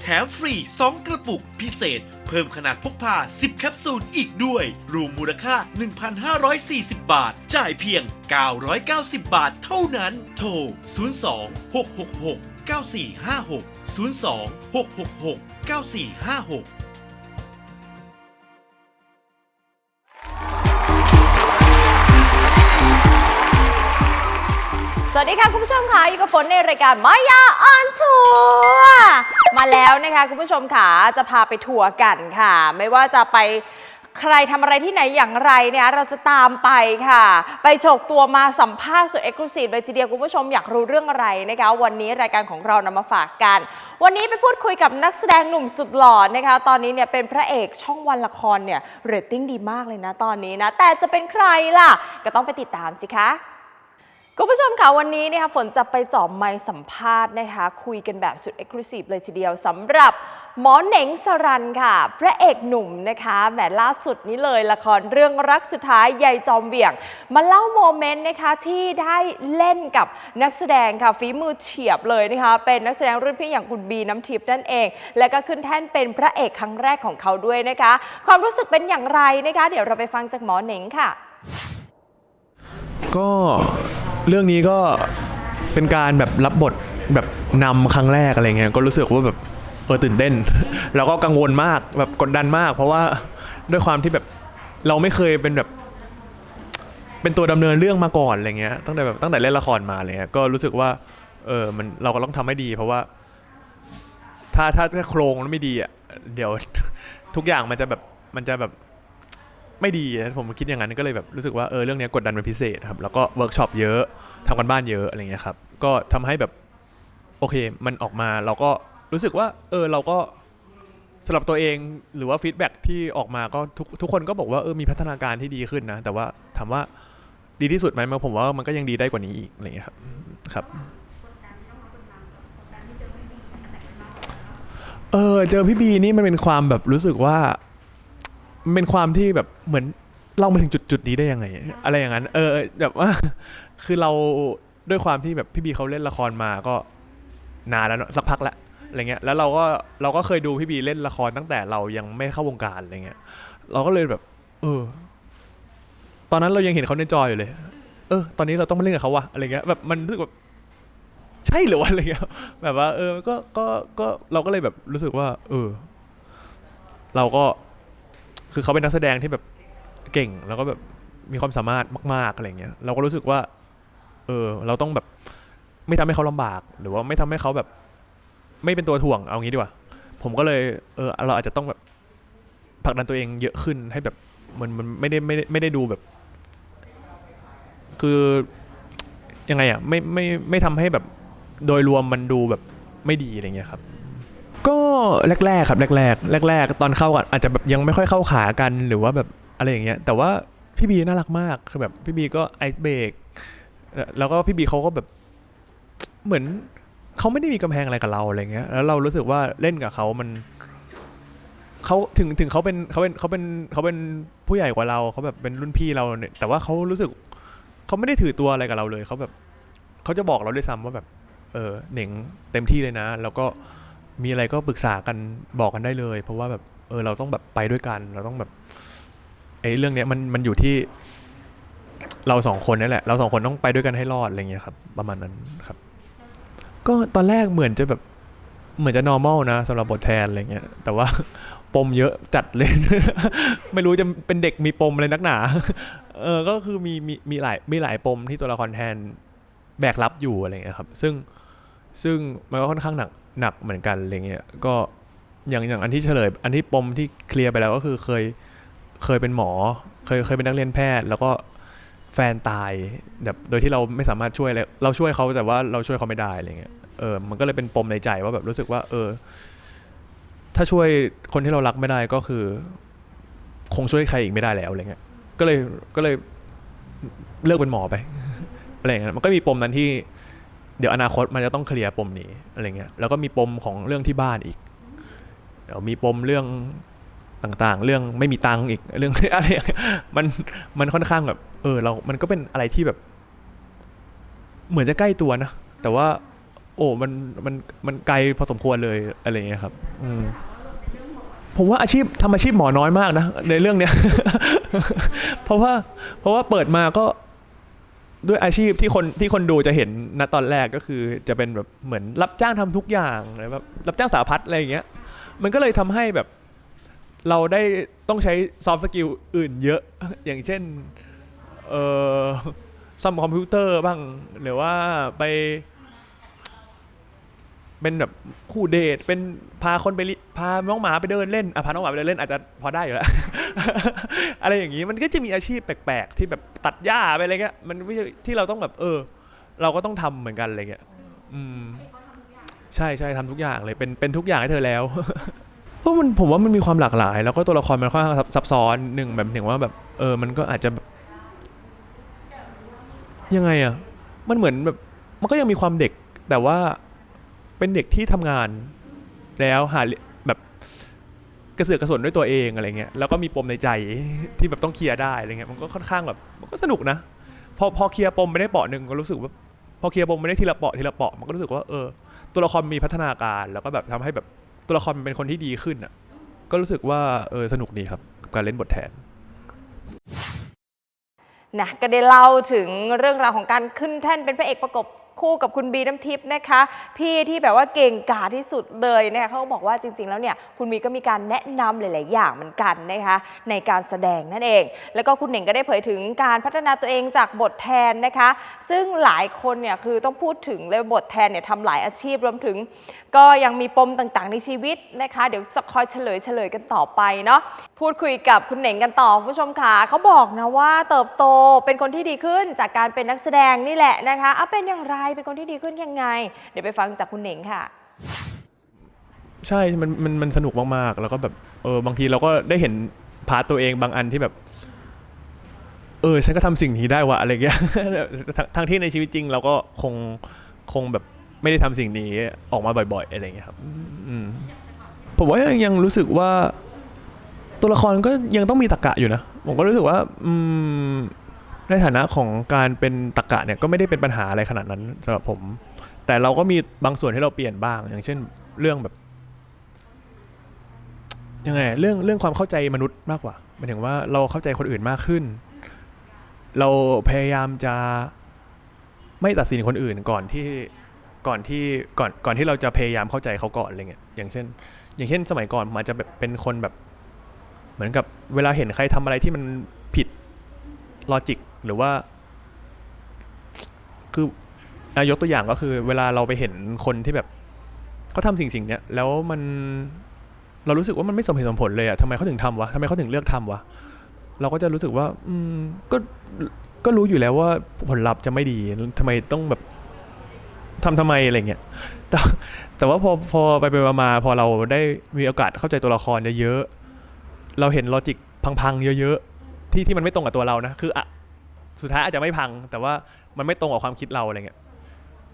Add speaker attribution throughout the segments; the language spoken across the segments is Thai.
Speaker 1: แถมฟรี 2 กระปุกพิเศษ เพิ่มขนาดพกพา 10 แคปซูลอีกด้วย รวมมูลค่า 1,540 บาท จ่ายเพียง 990 บาทเท่านั้น โทร 02 666 9456 02 666 9456
Speaker 2: วัสดีค่ะคุณผู้ชมค่ะอยู่กับฝนในรายการมายาออนทัวร์มาแล้วนะคะคุณผู้ชมค่ะจะพาไปทัวร์กันค่ะ ไม่ว่าจะไปใครทำอะไรที่ไหนอย่างไรเนี่ยเราจะตามไปค่ะ ไปโฉกตัวมาสัมภาษณ์สุดเอ็กซ์คลูซีฟเลยทีเดียวคุณผู้ชมอยากรู้เรื่องอะไรนะคะ วันนี้รายการของเรานำมาฝากกัน วันนี้ไปพูดคุยกับนักแสดงหนุ่มสุดหล่อนะคะ ตอนนี้เนี่ยเป็นพระเอกช่องวันละครเนี่ยเรตติ้งดีมากเลยนะตอนนี้นะ แต่จะเป็นใครล่ะ ก็ต้องไปติดตามสิคะ คุณผู้ชมค่ะวันนี้นะคะฝนจะไปเจอบไมค์สัมภาษณ์นะคะ คุยกันแบบสุดเอ็กซ์คลูซีฟเลยทีเดียวสำหรับหมอเหน่งสรันค่ะ พระเอกหนุ่มนะคะแหมล่าสุดนี้เลยละครเรื่องรักสุดท้ายยายจอมเบี่ยง มาเล่าโมเมนต์นะคะที่ได้เล่นกับนักแสดงค่ะฝีมือเฉียบเลยนะคะ เป็นนักแสดงรุ่นพี่อย่างคุณบีน้ำทิพย์นั่นเอง และก็ขึ้นแท่นเป็นพระเอกครั้งแรกของเขาด้วยนะคะ ความรู้สึกเป็นอย่างไรนะคะ เดี๋ยวเราไปฟังจากหมอเหน่งค่ะ
Speaker 3: ก็ เรื่องนี้ก็เป็นการแบบรับบทแบบนำครั้งแรกอะไรเงี้ยก็รู้สึกว่าแบบเออตื่นเต้น แล้วก็กังวลมากแบบกดดันมาก เพราะว่าด้วยความที่แบบเราไม่เคยเป็นแบบ เป็นตัวดำเนินเรื่องมาก่อนอะไรเงี้ยตั้งแต่แบบตั้งแต่เล่นละครมาอะไรเงี้ยก็รู้สึกว่าเออมันเราก็ต้องทำให้ดี เพราะว่า ถ้าถ้าถ้าโครงมันไม่ดีอะเดี๋ยว ทุกอย่างมันจะแบบมันจะแบบ ไม่ดีนะผมคิดอย่างนั้นก็เลยแบบรู้สึกว่าเออเรื่องนี้กดดันเป็นพิเศษครับแล้วก็เวิร์กช็อปเยอะทำกันบ้านเยอะอะไรเงี้ยครับก็ทำให้แบบโอเคมันออกมาเราก็รู้สึกว่าเออเราก็สำหรับตัวเองหรือว่าฟีดแบ็กที่ออกมาก็ทุกทุกคนก็บอกว่าเออมีพัฒนาการที่ดีขึ้นนะ แต่ว่าถามว่าดีที่สุดไหมมันผมว่ามันก็ยังดีได้กว่านี้อีกอะไรเงี้ยครับครับเออเจอพี่บีนี่มันเป็นความแบบรู้สึกว่า มันเป็นความที่แบบเหมือนเรามาถึงจุดจุดๆนี้ได้ยังไง อะไรอย่างนั้น เออแบบว่าคือเราด้วยความที่แบบพี่บีเขาเล่นละครมาก็นานแล้วเนอะสักพักแล้วอะไรเงี้ยแล้วเราก็เราก็เคยดูพี่บีเล่นละครตั้งแต่เรายังไม่เข้าวงการอะไรเงี้ยเราก็เลยแบบ เออ ตอนนั้นเรายังเห็นเขาในจออยู่เลย เออ ตอนนี้เราต้องมาเล่นกับเขาวะอะไรเงี้ยแบบมันรู้สึกแบบใช่เหรือวะอะไรเงี้ยแบบว่า เออ ก็ก็ก็เราก็เลยแบบรู้สึกว่า เออ เราก็ คือเขาเป็นนักแสดงที่แบบเก่งแล้วก็แบบมีความสามารถมาก ๆอะไรเงี้ยเราก็รู้สึกว่า เออ เราต้องแบบ ไม่ทำให้เขาลำบาก หรือว่าไม่ทำให้เขาแบบ ไม่เป็นตัวถ่วงเอางี้ดีกว่า ผมก็เลยเออ เราอาจจะต้องแบบผลักดันตัวเองเยอะขึ้นให้แบบมันมันไม่ได้ไม่ได้ไม่ได้ดูแบบ คือยังไงอะไม่ไม่ไม่ทำให้แบบโดยรวมมันดูแบบไม่ดีอะไรเงี้ยครับ ก็แรกๆครับแรกๆแรก ๆ ตอนเข้ากันอาจจะแบบยังไม่ค่อยเข้าขากันหรือว่าแบบอะไรอย่างเงี้ยแต่ว่าพี่บีน่ารักมากคือแบบพี่บีก็ไอซ์เบรกแล้วก็พี่บีเขาก็แบบเหมือนเขาไม่ได้มีกำแพงอะไรกับเราอะไรเงี้ย แล้วเรารู้สึกว่าเล่นกับเขามันเขาถึงถึงเขาเป็นเขาเป็นเขาเป็นเขาเป็นผู้ใหญ่กว่าเราเขาแบบเป็นรุ่นพี่เราเนี่ยแต่ว่าเขารู้สึกเขาไม่ได้ถือตัวอะไรกับเราเลยเขาแบบเขาจะบอกเราด้วยซ้ำว่าแบบ เออเหน่งเต็มที่เลยนะ แล้วก็ มีอะไรก็ปรึกษากันบอกกันได้เลย เพราะว่าแบบเออเราต้องแบบไปด้วยกัน เราต้องแบบไอ้เรื่องเนี้ยมันมันอยู่ที่ เราสองคนนี่แหละ เราสองคนต้องไปด้วยกันให้รอดอะไรเงี้ยครับ ประมาณนั้นครับ ก็ตอนแรกเหมือนจะแบบเหมือนจะ normal นะสำหรับบทแทนอะไรเงี้ยแต่ว่าปมเยอะจัดเลย ไม่รู้จะเป็นเด็กมีปมอะไรนักหนา เออก็คือมีมีมีหลายมีหลายปมที่ตัวละครแทนแบกรับอยู่อะไรเงี้ยครับ ซึ่งซึ่งมันก็ค่อนข้างหนัก หนักเหมือนกันอะไรเงี้ยก็อย่างอย่างอันที่เฉลย อันที่ปมที่เคลียร์ไปแล้วก็คือเคยเคยเป็นหมอ เคยเคยเป็นนักเรียนแพทย์ แล้วก็แฟนตายแบบโดยที่เราไม่สามารถช่วยเลยเราช่วยเขาแต่ว่าเราช่วยเขาไม่ได้อะไรเงี้ยเออมันก็เลยเป็นปมในใจว่าแบบรู้สึกว่า เออ ถ้าช่วยคนที่เรารักไม่ได้ก็คือ คงช่วยใครอีกไม่ได้แล้วอะไรเงี้ยก็เลยก็เลยเลิกเป็นหมอไปอะไรเงี้ยมันก็มีปมนั้นที่ เดี๋ยวอนาคตมันจะต้องเคลียร์ปมนี้อะไรเงี้ยแล้วก็มีปมของเรื่องที่บ้านอีกเดี๋ยวมีปมเรื่องต่างๆ เรื่องไม่มีตังค์อีกเรื่องอะไรมันมันค่อนข้างแบบเออเรา มันก็เป็นอะไรที่แบบ เหมือนจะใกล้ตัวนะแต่ว่า โอ้มันมันมันไกลพอสมควรเลยอะไรเงี้ยครับ อืมผมว่าอาชีพทำอาชีพหมอน้อยมากนะในเรื่องเนี้ย เพราะว่าเพราะว่าเปิดมาก็ ด้วยอาชีพที่คนที่คนดูจะเห็นณตอนแรกก็คือจะเป็นแบบเหมือนรับจ้างทำทุกอย่างแบบรับจ้างสารพัดอะไรอย่างเงี้ย มันก็เลยทำให้แบบเราได้ต้องใช้ซอฟต์สกิลอื่นเยอะ อย่างเช่นเออซ่อมคอมพิวเตอร์บ้างหรือว่าไป เป็นแบบคู่เดทเป็นพาคนไปพาน้องหมาไปเดินเล่นอะพาน้องหมาไปเดินเล่นอาจจะพอได้อยู่แล้ว อะไรอย่างนี้มันก็จะมีอาชีพแปลกๆ ที่แบบตัดหญ้าไปอะไรเงี้ยมันไม่ใช่ที่เราต้องแบบเออ เราก็ต้องทำเหมือนกันอะไรเงี้ยอืมใช่ใช่ทำทุกอย่างเลยเป็นเป็นทุกอย่างให้เธอแล้วเพราะมันผมว่ามันมีความหลากหลาย แล้วก็ตัวละครมันค่อนข้างซับซ้อนหนึ่งแบบถึงว่าแบบเออมันก็อาจจะยังไงอะมันเหมือนแบบมันก็ยังมีความเด็กแต่ว่า เป็นเด็กที่ทำงานแล้วหาแบบกระเสือกกระสนด้วยตัวเองอะไรเงี้ยแล้วก็มีปมในใจที่แบบต้องเคลียร์ได้อะไรเงี้ยมันก็ค่อนข้างแบบมันก็สนุกนะพอพอเคลียร์ปมไปได้เปาะหนึ่งก็รู้สึกว่าพอเคลียร์ปมไปได้ทีละเปาะทีละเปาะมันก็รู้สึกว่าเออ ตัวละครมีพัฒนาการแล้วก็แบบทำให้แบบตัวละครมันเป็นคนที่ดีขึ้นอะ ก็รู้สึกว่าเออสนุกดีครับกับการเล่นบทแทน
Speaker 2: นะก็ได้เล่าถึงเรื่องราวของการขึ้นแท่นเป็นพระเอกประกบ คู่กับคุณบีน้ำทิพย์นะคะ พี่ที่แบบว่าเก่งกาจที่สุดเลยนะคะเขาบอกว่าจริง ๆ แล้วเนี่ยคุณบีก็มีการแนะนำหลาย ๆ อย่างเหมือนกันนะคะในการแสดงนั่นเอง แล้วก็คุณเหน่งก็ได้เผยถึงการพัฒนาตัวเองจากบทแทนนะคะ ซึ่งหลายคนเนี่ยคือต้องพูดถึงเลยบทแทนเนี่ยทำหลายอาชีพรวมถึง ก็ยังมีปมต่างๆ ในชีวิตนะคะ เดี๋ยวจะคอยเฉลยเฉลยกันต่อไปเนาะพูดคุยกับคุณเหน่งกันต่อคุณผู้ชมค่ะเขาบอกนะว่าเติบโตเป็นคนที่ดีขึ้นจากการเป็นนักแสดงนี่แหละนะคะเอาเป็นอย่างไรเป็นคนที่ดีขึ้นยังไง เดี๋ยวไปฟังจากคุณเหน่งค่ะ
Speaker 3: ใช่มันมันมันสนุกมากๆ แล้วก็แบบเออบางทีเราก็ได้เห็นพาร์ตตัวเองบางอันที่แบบ เออ ฉันก็ทำสิ่งนี้ได้วะอะไรเงี้ยทั้งที่ในชีวิตจริง เราก็คงคงแบบไม่ได้ทำสิ่งนี้ออกมาบ่อย ๆ อะไรเงี้ยครับผมว่ายังยังรู้สึกว่า ตัวละครก็ยังต้องมีตรกกะอยู่นะ ผมก็รู้สึกว่า อืม ในฐานะของการเป็นตรกกะเนี่ยก็ไม่ได้เป็นปัญหาอะไรขนาดนั้นสำหรับผม แต่เราก็มีบางส่วนที่เราเปลี่ยนบ้าง อย่างเช่นเรื่องแบบยังไงเรื่องเรื่องความเข้าใจมนุษย์มากกว่าหมายถึงว่าเราเข้าใจคนอื่นมากขึ้น เราพยายามจะไม่ตัดสินคนอื่นก่อนที่ก่อนที่ก่อนก่อนที่เราจะพยายามเข้าใจเขาก่อนอะไรเงี้ยอย่างเช่น อย่างเช่นสมัยก่อนมอาจจะแบบเป็นคนแบบ เหมือนกับเวลาเห็นใครทำอะไรที่มัน ลอจิกหรือว่า คืออยกตัวอย่างก็คือ เวลาเราไปเห็นคนที่แบบเขาทำสิ่งสิ่งเนี้ยแล้วมันเรารู้สึกว่ามันไม่สมเหตุสมผลเลยอะทำไมเขาถึงทำวะทำไมเขาถึงเลือกทำวะเราก็จะรู้สึกว่า อืมก็ก็รู้อยู่แล้วว่าผลลัพธ์จะไม่ดีทำไมต้องแบบทำทำไมอะไรเงี้ยแต่แต่ว่าพอพอไปไปมาพอเราได้มีโอกาสเข้าใจตัวละครเยอะๆเราเห็นลอจิกพังๆเยอะๆ ที่ที่มันไม่ตรงกับตัวเรานะคืออะสุดท้ายอาจจะไม่พัง แต่ว่ามันไม่ตรงกับความคิดเราอะไรเงี้ย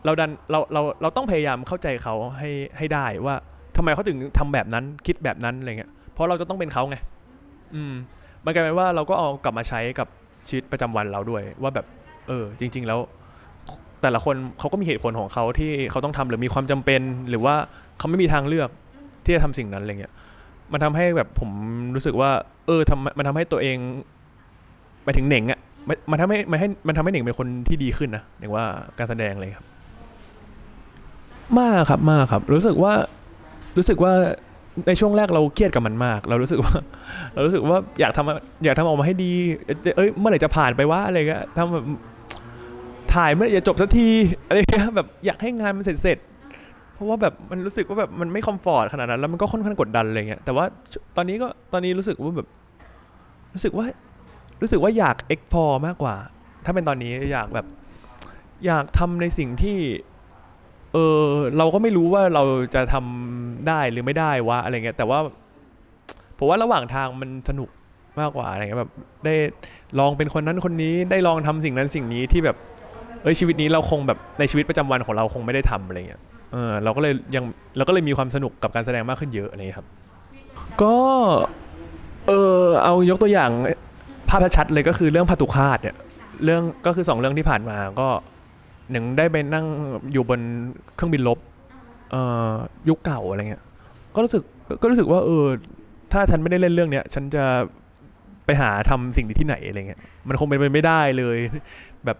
Speaker 3: เราดันเราเราเราต้องพยายามเข้าใจเขาให้ให้ได้ว่าทำไมเขาถึงทำแบบนั้นคิดแบบนั้นอะไรเงี้ยเพราะเราจะต้องเป็นเขาไงอืมมันกลายเป็นว่าเราก็เอากลับมาใช้กับชีวิตประจำวันเราด้วย ว่าแบบ เออ จริง ๆ แล้ว แต่ละคนเขาก็มีเหตุผลของเขาที่เขาต้องทำหรือมีความจำเป็น หรือว่าเขาไม่มีทางเลือกที่จะทำสิ่งนั้นอะไรเงี้ยมันทำให้แบบผมรู้สึกว่า เออทำมันทำให้ตัวเอง หมายถึงเหน่งอะ่ะมันมันทำให้มันให้มันทำให้เหน่งเป็นคนที่ดีขึ้นนะหน่งว่าการแสดงเลยครับ มากครับมากครับ รู้สึกว่ารู้สึกว่าในช่วงแรกเราเครียดกับมันมาก เรารู้สึกว่า เรารู้สึกว่าอยากทำอยากทำออกมาให้ดี เอ้ยเมื่อไหร่จะผ่านไปวะอะไรเงี้ยทำแบบถ่ายเมื่อไหร่จะจบสักทีอะไรเงี้ยแบบอยากให้งานมันเสร็จเสร็จเพราะว่าแบบมันรู้สึกว่าแบบมันไม่คอมฟอร์ตขนาดนั้นแล้วมันก็ค่อนข้างกดดันอะไรเงี้ยแต่ว่าตอนนี้ก็ตอนนี้รู้สึกว่าแบบ รู้สึกว่า รู้สึกว่าอยากเอ็กพอมากกว่า ถ้าเป็นตอนนี้อยากแบบ อยากทำในสิ่งที่ เออเราก็ไม่รู้ว่าเราจะทำได้หรือไม่ได้วะอะไรเงี้ยแต่ว่าผมว่าระหว่างทางมันสนุกมากกว่าอะไรเงี้ยแบบได้ลองเป็นคนนั้นคนนี้ได้ลองทำสิ่งนั้นสิ่งนี้ที่แบบ เอ้ยชีวิตนี้เราคงแบบในชีวิตประจำวันของเราคงไม่ได้ทำอะไรเงี้ยเออเราก็เลยยังเราก็เลยมีความสนุกกับการแสดงมากขึ้นเยอะอะไรเงี้ยครับ ก็เออเอายกตัวอย่างาพชัดเลยก็คือเรื่องพัตุคาตเนี่ยเรื่องก็คือสองเรื่องที่ผ่านมาก็หนึ่งได้ไปนั่งอยู่บนเครื่องบินลบยุคเก่าอะไรเงี้ยก็รู้สึกก็รู้สึกว่าเออถ้าฉันไม่ได้เล่นเรื่องเนี้ยฉันจะไปหาทำสิ่งนี้ที่ไหนอะไรเงี้ยมันคงเป็นไปไม่ได้เลยแบบ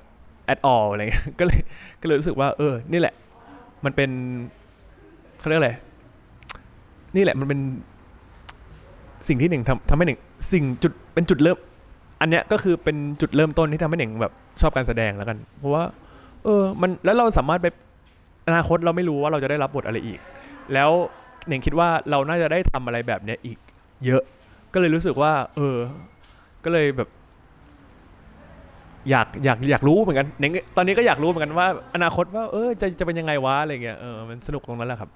Speaker 3: at all อะไรเงี้ยก็เลยก็เลยรู้สึกว่า เออ นี่แหละ มันเป็นเขาเรียกอะไรนี่แหละมันเป็นสิ่งที่หนึ่งทำทำให้หนึ่งสิ่งจุดเป็นจุดเริ่ม อันเนี้ยก็คือเป็นจุดเริ่มต้นที่ทำให้หน่งแบบชอบการแสดงแล้วกัน เพราะว่า เออมันแล้วเราสามารถไปอนาคตเราไม่รู้ว่าเราจะได้รับบทอะไรอีก แล้วหน่งคิดว่าเราน่าจะได้ทำอะไรแบบเนี้ยอีก เยอะ ก็เลยรู้สึกว่า เออ ก็เลยแบบ อยากอยากอยากรู้เหมือนกันเน่งตอนนี้ก็อยากรู้เหมือนกันว่า อนาคตว่า เออจะจะเป็นยังไงวะอะไรเงี้ยเออมันสนุกตรงนั้นแหละครับ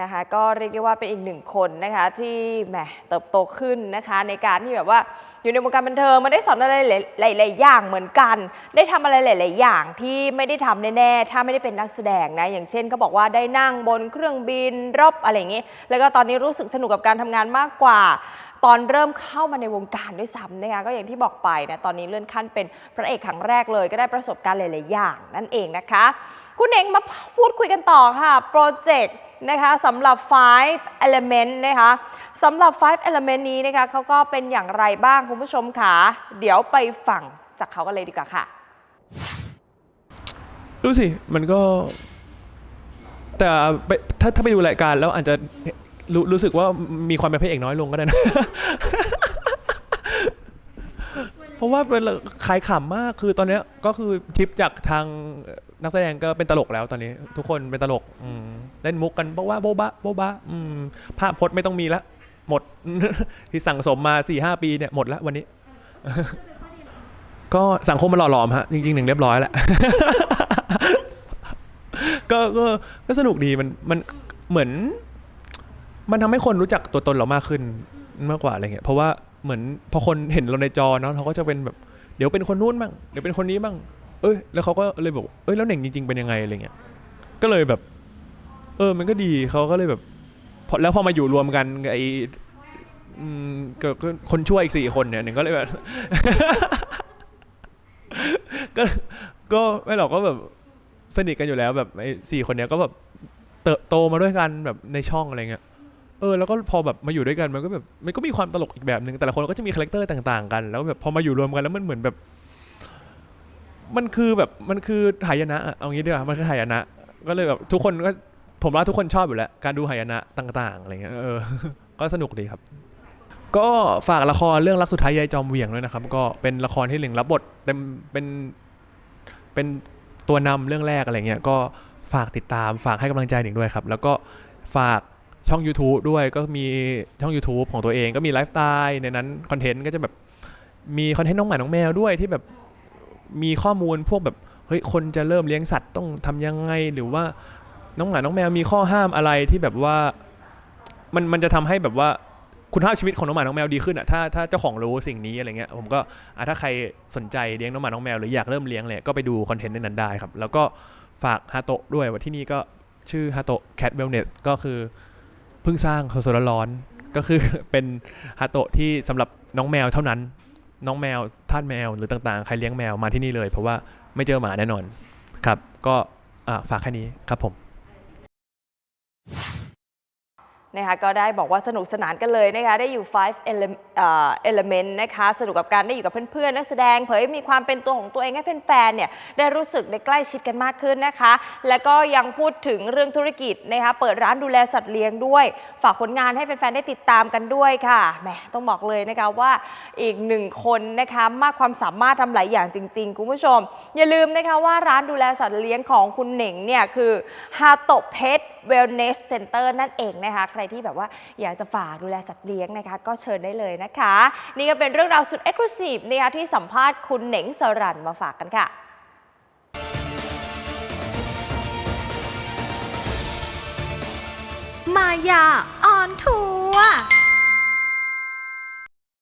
Speaker 2: นะคะก็เรียกได้ว่าเป็นอีกหนึ่งคนนะคะที่แหมเติบโตขึ้นนะคะ ในการที่แบบว่าอยู่ในวงการบันเทิงมาได้สอนอะไรหลายๆอย่างเหมือนกัน ได้ทำอะไรหลาย ๆ อย่างที่ไม่ได้ทำแน่ๆถ้าไม่ได้เป็นนักแสดงนะอย่างเช่นเขาบอกว่าได้นั่งบนเครื่องบินรบอะไรอย่างนี้ แล้วก็ตอนนี้รู้สึกสนุกกับการทำงานมากกว่า ตอนเริ่มเข้ามาในวงการด้วยซ้ำนะคะก็อย่างที่บอกไปนะตอนนี้เลื่อนขั้นเป็นพระเอกครั้งแรกเลย ก็ได้ประสบการณ์หลาย ๆ อย่าง นั่นเองนะคะ คุณเองมาพูดคุยกันต่อค่ะโปรเจกต์ นะคะสำหรับ 5 element นะคะสำหรับ 5 element นี้นะคะเขาก็เป็นอย่างไรบ้างคุณผู้ชมค่ะเดี๋ยวไปฟังจากเขากันเลยดีกว่าค่ะ
Speaker 3: รู้สิ มันก็ แต่ไปถ้าถ้าไปดูรายการแล้วอาจจะรู้รู้สึกว่ามีความเป็นพระเอกน้อยลงก็ได้นะ เพราะว่าเป็นขายขำมากคือตอนเนี้ยก็คือทิปจากทางนักแสดงก็เป็นตลกแล้วตอนนี้ ทุกคนเป็นตลกอืมเล่นมุกกันโบ๊ะว่าโบ๊ะบะโบ๊ะบะอืมภาพพจน์ไม่ต้องมีละ หมด ที่สั่งสมมาสี่ห้าปีเนี่ยหมดละวันนี้ ก็สังคมมันหล่อหลอมฮะจริงๆหนึ่งเรียบร้อยแล้วก็ก็ก็สนุกดีมันมันเหมือน มันทำให้คนรู้จักตัวตนเรามากขึ้นมากกว่าอะไรเงี้ยเพราะว่า เหมือนพอคนเห็นเราในจอเนาะเขาก็จะเป็นแบบเดี๋ยวเป็นคนนู้นบ้างเดี๋ยวเป็นคนนี้บ้าง เอ้ยแล้วเขาก็เลยบอกเอ้ยแล้วเหน่งจริงๆเป็นยังไงอะไรเงี้ยก็เลยแบบ เออมันก็ดีเขาก็เลยแบบพอแล้วพอมาอยู่รวมกันไออืมกับกับคนช่วยอีกสี่คนเนี่ยหนึ่งก็เลยแบบก็ก็ไม่หรอกก็แบบสนิทกันอยู่แล้วแบบไอ้สี่คนเนี้ยก็แบบเติบโตมาด้วยกันแบบในช่องอะไรเงี้ย เออแล้วก็พอแบบมาอยู่ด้วยกันมันก็แบบมันก็มีความตลกอีกแบบหนึ่งแต่ละคนก็จะมีคาแรคเตอร์ต่าง ๆ กัน แล้วแบบพอมาอยู่รวมกันแล้วมันเหมือนแบบ มันคือแบบมันคือหายนะเอางี้ดีกว่ามันคือหายนะ ก็เลยแบบทุกคนก็ผมว่าทุกคนชอบอยู่แล้ว การดูหายนะต่าง ๆอะไรเงี้ยเออ ก็สนุกดีครับ ก็ฝากละครเรื่องรักสุดท้ายยายจอมเหวี่ยงด้วยนะครับ ก็เป็นละครที่หนึ่งรับบทเต็มเป็นเป็นตัวนำเรื่องแรกอะไรเงี้ยก็ฝากติดตามฝากให้กำลังใจหนึ่งด้วยครับ แล้วก็ฝาก ช่อง YouTube ด้วยก็มีช่อง YouTube ของตัวเองก็มีไลฟ์สไตล์ในนั้นคอนเทนต์ก็จะแบบมีคอนเทนต์น้องหมา น้องแมวด้วยที่แบบมีข้อมูลพวกแบบเฮ้ยคนจะเริ่มเลี้ยงสัตว์ต้องทำยังไงหรือว่าน้องหมา น้องแมวมีข้อห้ามอะไรที่แบบว่ามันมันจะทำให้แบบว่าคุณภาพชีวิตของน้องหมา น้องแมวดีขึ้นอะถ้าถ้าเจ้าของรู้สิ่งนี้อะไรเงี้ยผมก็อะถ้าใครสนใจเลี้ยงน้องหมา น้องแมวหรืออยากเริ่มเลี้ยงเลยก็ไปดูคอนเทนต์ในนั้นได้ครับ แล้วก็ฝากฮาโตะด้วยว่าที่นี่ก็ชื่อฮาโตะแคทเวลเนสก็คือ พิ่งสร้างสดๆร้อนก็คือเป็นฮาโตะที่สำหรับน้องแมวเท่านั้น น้องแมวท่านแมวหรือต่างๆ ใครเลี้ยงแมวมาที่นี่เลย เพราะว่าไม่เจอหมาแน่นอนครับ ก็ฝากแค่นี้ครับผม
Speaker 2: นะคะก็ได้บอกว่าสนุกสนานกันเลยนะคะได้อยู่ five element นะคะสนุกกับการได้อยู่กับเพื่อนๆนักแสดงเผยมีความเป็นตัวของตัวเองให้แฟนๆเนี่ยได้รู้สึกได้ใกล้ชิดกันมากขึ้นนะคะ แล้วก็ยังพูดถึงเรื่องธุรกิจนะคะเปิดร้านดูแลสัตว์เลี้ยงด้วย ฝากผลงานให้แฟนๆได้ติดตามกันด้วยค่ะแหมต้องบอกเลยนะคะว่าอีกหนึ่งคนนะคะมากความสามารถทำหลายอย่างจริง ๆ คุณผู้ชม อย่าลืมนะคะว่าร้านดูแลสัตว์เลี้ยงของคุณเหน่งเนี่ยคือฮาโตเพ t Wellness Center นั่นเองนะคะรที่แบบว่าอยากจะฝากดูแลสัตว์เลี้ยงนะคะ ก็เชิญได้เลยนะคะ นี่ก็เป็นเรื่องราวสุดเอ็กซ์คลูซีฟนะคะที่สัมภาษณ์คุณเหน่งสรันมาฝากกันค่ะ
Speaker 4: มายาออนทัวร์